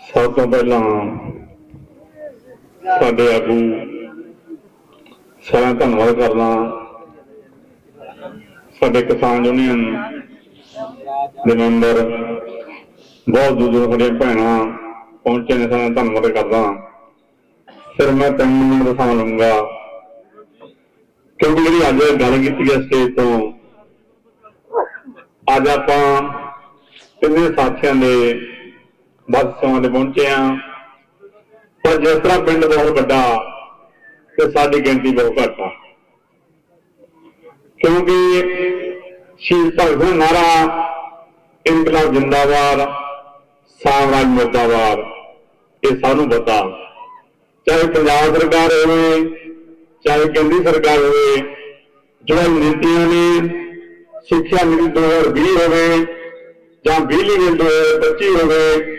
ਸਭ ਤੋਂ ਪਹਿਲਾਂ ਸਾਡੇ ਆਗੂ ਸਾਰਾ ਧੰਨਵਾਦ ਕਰਦਾ। ਸਾਡੇ ਕਿਸਾਨ ਯੂਨੀਅਨ ਦੇ ਮੈਂਬਰ, ਬਹੁਤ ਦੂਰ ਦੂਰ ਸਾਡੇ ਭੈਣਾਂ ਪਹੁੰਚੇ ਨੇ ਸਾਰਾ ਧੰਨਵਾਦ ਕਰਦਾ। ਫਿਰ ਮੈਂ ਤਿੰਨ ਮਿੰਟ ਦਾ ਸਮਾਂ ਲਵਾਂਗਾ ਕਿਉਂਕਿ ਜਿਹੜੀ ਅੱਜ ਗੱਲ ਕੀਤੀ ਹੈ ਸਟੇਜ ਤੋਂ, ਅੱਜ ਆਪਾਂ ਤਿੰਨੇ ਸਾਥੀਆਂ ਦੇ ਬਸ ਸਮਾਂ ਤੇ ਪਹੁੰਚੇ ਆ ਪਰ ਜਿਸ ਤਰ੍ਹਾਂ ਪਿੰਡ ਬਹੁਤ ਵੱਡਾ ਤੇ ਸਾਡੀ ਗਿਣਤੀ ਬਹੁਤ ਘੱਟ ਆ। ਕਿਉਂਕਿ ਸ਼ਹੀਦ ਭਗਤ ਸਿੰਘ ਨਾਰਾ ਇਨਕਲਾਬ ਜਿੰਦਾਬਾਦ, ਸਾਮਰਾਜ ਮੁਰਦਾਬਾਦ, ਇਹ ਸਾਨੂੰ ਪਤਾ। ਚਾਹੇ ਪੰਜਾਬ ਸਰਕਾਰ ਹੋਵੇ, ਚਾਹੇ ਕੇਂਦਰੀ ਸਰਕਾਰ ਹੋਵੇ ਜਿਹੜਾ ਨੀਤੀਆਂ ਨੇ ਸਿੱਖਿਆ ਨੀਤੀ 2020 ਹੋਵੇ ਜਾਂ ਬਿਜਲੀ ਬਿੱਲ 2025 ਹੋਵੇ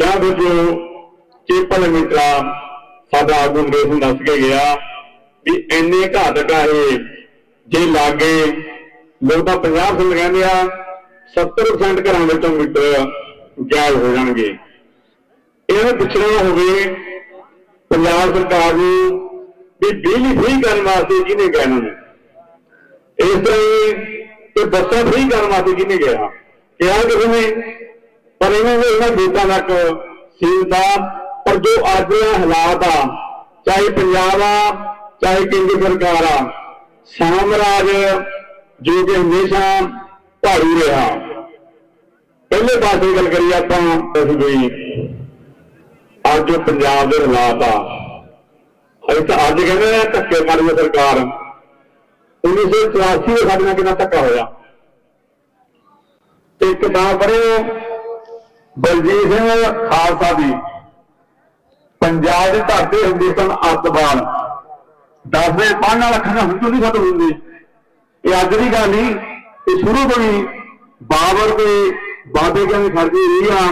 ਜਾਂ ਫਿਰ ਜੋ ਚੇਪਲ ਮਿੱਤਰਾ ਸਾਡਾ ਆਗੂ ਅੰਗਰੇਜ਼ ਨੂੰ ਦੱਸ ਕੇ ਗਿਆ ਵੀ ਇੰਨੇ ਘਾਤਕ ਆ ਇਹ ਜੇ ਲਾਗੇ ਲੋਕ ਤਾਂ 50% ਕਹਿੰਦੇ ਆ 70% ਘਰਾਂ ਵਿੱਚੋਂ ਮੀਟਰ ਗਾਇਬ ਹੋ ਜਾਣਗੇ। ਇਹ ਪੁੱਛਣਾ ਹੋਵੇ ਪੰਜਾਬ ਸਰਕਾਰ ਨੂੰ ਵੀ ਬਿਜਲੀ ਫ੍ਰੀ ਕਰਨ ਵਾਸਤੇ ਕਿਹਨੇ ਕਹਿਣਾ ਨੇ? ਇਸ ਤਰ੍ਹਾਂ ਹੀ ਬੱਸਾਂ ਫ੍ਰੀ ਕਰਨ ਵਾਸਤੇ ਕਿਹਨੇ ਕਿਹਾ ਕਿਹਾ ਕਿਸੇ ਨੇ? ਪਰ ਇਹਨਾਂ ਦੇ ਇਹਨਾਂ ਦੇਤਾਂ ਤੱਕ ਸੀਮਤ ਪਰ ਜੋ ਅੱਜ ਦੇ ਹਾਲਾਤ ਆ, ਚਾਹੇ ਪੰਜਾਬ ਆ, ਚਾਹੇ ਕੇਂਦਰ ਸਰਕਾਰ ਆ ਸਾਮਰਾਜ ਜੋ ਕਿ ਹਮੇਸ਼ਾ ਭਾਰੂ ਰਿਹਾ। ਪਹਿਲੇ ਪਾਸੇ ਗੱਲ ਕਰੀਏ ਆਪਾਂ ਅਸੀਂ ਵੀ ਅੱਜ ਪੰਜਾਬ ਦੇ ਹਾਲਾਤ ਆ। ਅਸੀਂ ਤਾਂ ਅੱਜ ਕਹਿੰਦੇ ਆ ਧੱਕੇ ਮਾਰੀ ਸਰਕਾਰ। 1984 ਦੇ ਸਾਡੇ ਨਾਲ ਕਿੰਨਾ ਧੱਕਾ ਹੋਇਆ। ਤੇ ਤਾਂ ਪੜ੍ਹਿਓ ਬਲਜੀਤ ਸਿੰਘ ਖਾਲਸਾ ਦੀ ਪੰਜਾਬ ਦੇ ਧਰਤੀ ਹਿੰਦੁਸਤਾਨ ਅੱਤਵਾਦ ਦੱਸਦੇ ਪੜ੍ਹਨ ਵਾਲਾ ਅੱਖਾਂ ਹੁਣ ਨਹੀਂ ਖਤਮ ਹੁੰਦੀ। ਇਹ ਅੱਜ ਦੀ ਗੱਲ ਨਹੀਂ, ਇਹ ਸ਼ੁਰੂ ਤੋਂ ਹੀ ਬਾਬਰ ਦੇ ਬਾਬੇ ਕਹਿੰਦੇ ਖੜਦੀ ਰਹੀ ਆ।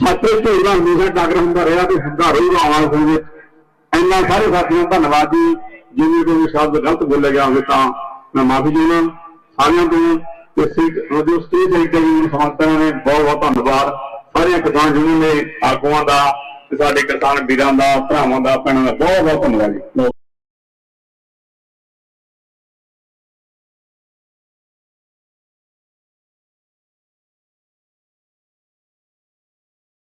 ਸੱਚੇ ਝੂਠ ਦਾ ਹਮੇਸ਼ਾ ਟੱਕਰ ਹੁੰਦਾ ਰਿਹਾ ਤੇ ਹੁੰਦਾ ਰਹੂਗਾ ਆਉਣ ਵਾਲੇ ਵਿੱਚ ਇੰਨਾ ਸਾਰੇ ਸਾਥੀਆਂ ਦਾ ਧੰਨਵਾਦ ਜੀ, ਜਿਵੇਂ ਕੋਈ ਸ਼ਬਦ ਗਲਤ ਬੋਲਿਆ ਗਿਆ ਹੋਵੇ ਤਾਂ ਮੈਂ ਮਾਫੀ ਚਾਹੁੰਦਾ ਸਾਰਿਆਂ ਤੋਂ। ਤੇ ਸਿੱਖ ਰੋਜੋ ਸਟੇਜ ਦੇ ਵੀ ਸਮਰਥਕਾਂ ਨੇ ਬਹੁਤ ਬਹੁਤ ਧੰਨਵਾਦ। ਸਾਰਿਆਂ ਕਿਸਾਨ ਯੂਨੀਅਨ ਦੇ ਆਗੂਆਂ ਦਾ ਸਾਡੇ ਕਿਸਾਨ ਵੀਰਾਂ ਦਾ, ਭਰਾਵਾਂ ਦਾ, ਭੈਣਾਂ ਦਾ ਬਹੁਤ ਬਹੁਤ ਧੰਨਵਾਦ ਜੀ।